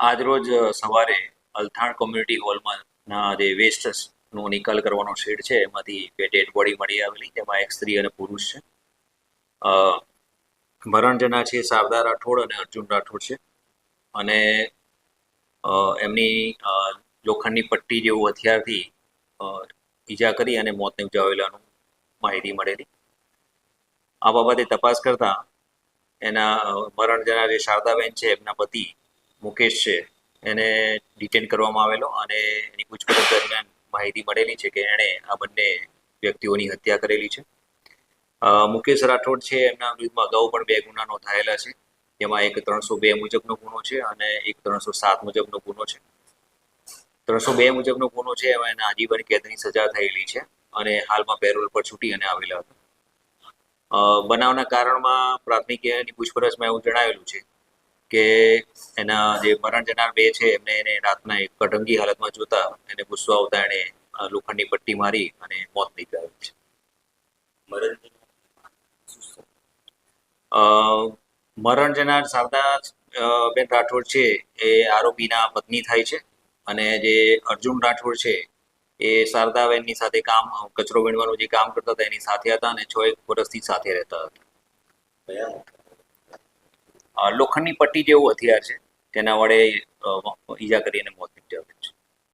આજરોજ સવારે અલથાણ કોમ્યુનિટી હોલમાં જે વેસ્ટ નો નિકાલ કરવાનો શેડ છે, એમાંથી બે ડેડ બોડી મળી આવેલી. તેમાં એક સ્ત્રી અને પુરુષ છે. જનાર છે, શારદા રાઠોડ અને અર્જુન રાઠોડ છે. અને એમની લોખંડની પટ્ટી જેવું હથિયારથી ઈજા કરી અને મોત નિપજાવેલાનું માહિતી મળેલી આ બાબતે તપાસ કરતા એના મરણ જનાર જે શારદાબેન છે, એમના પતિ મુકેશ છે, એને ડિટેન કરવામાં આવેલો અને એની પૂછપરછ દરમિયાન માહિતી મળેલી છે કે એણે આ બંને વ્યક્તિઓની હત્યા કરેલી છે. મુકેશ રાઠોડ છે, એમના વિરુદ્ધમાં અગાઉ પણ બે ગુના નોંધાયેલા છે. જેમાં એક ત્રણસો બે મુજબનો ગુનો છે અને એક ત્રણસો સાત મુજબનો ગુનો છે. ત્રણસો બે મુજબનો ગુનો છે એમાં એને આજીવન કેદની સજા થયેલી છે અને હાલમાં પેરોલ પર છૂટી અને આવેલા હતા. બનાવના કારણમાં પ્રાથમિક એની પૂછપરછમાં એવું જણાવેલું છે કે એના જે મરણ જનાર બે છે એમને એને રાતના એક કટંગી હાલતમાં જોતા એને ગુસ્સો આવતા એણે લોખંડની પટ્ટી મારી અને મોત નીપજાવ્યું છે. મરણ જનાર શારદા બેન રાઠોડ છે એ આરોપીના પત્ની થાય છે. અને જે અર્જુન રાઠોડ છે એ શારદાબેનની સાથે કામ કચરો વીણવાનું જે કામ કરતા હતા એની સાથે હતા અને છ એક વર્ષથી સાથે રહેતા હતા. લોખંડની પટ્ટી જેવું હથિયાર છે તેના વડે ઈજા કરીને મોત નીપજાવ્યું છે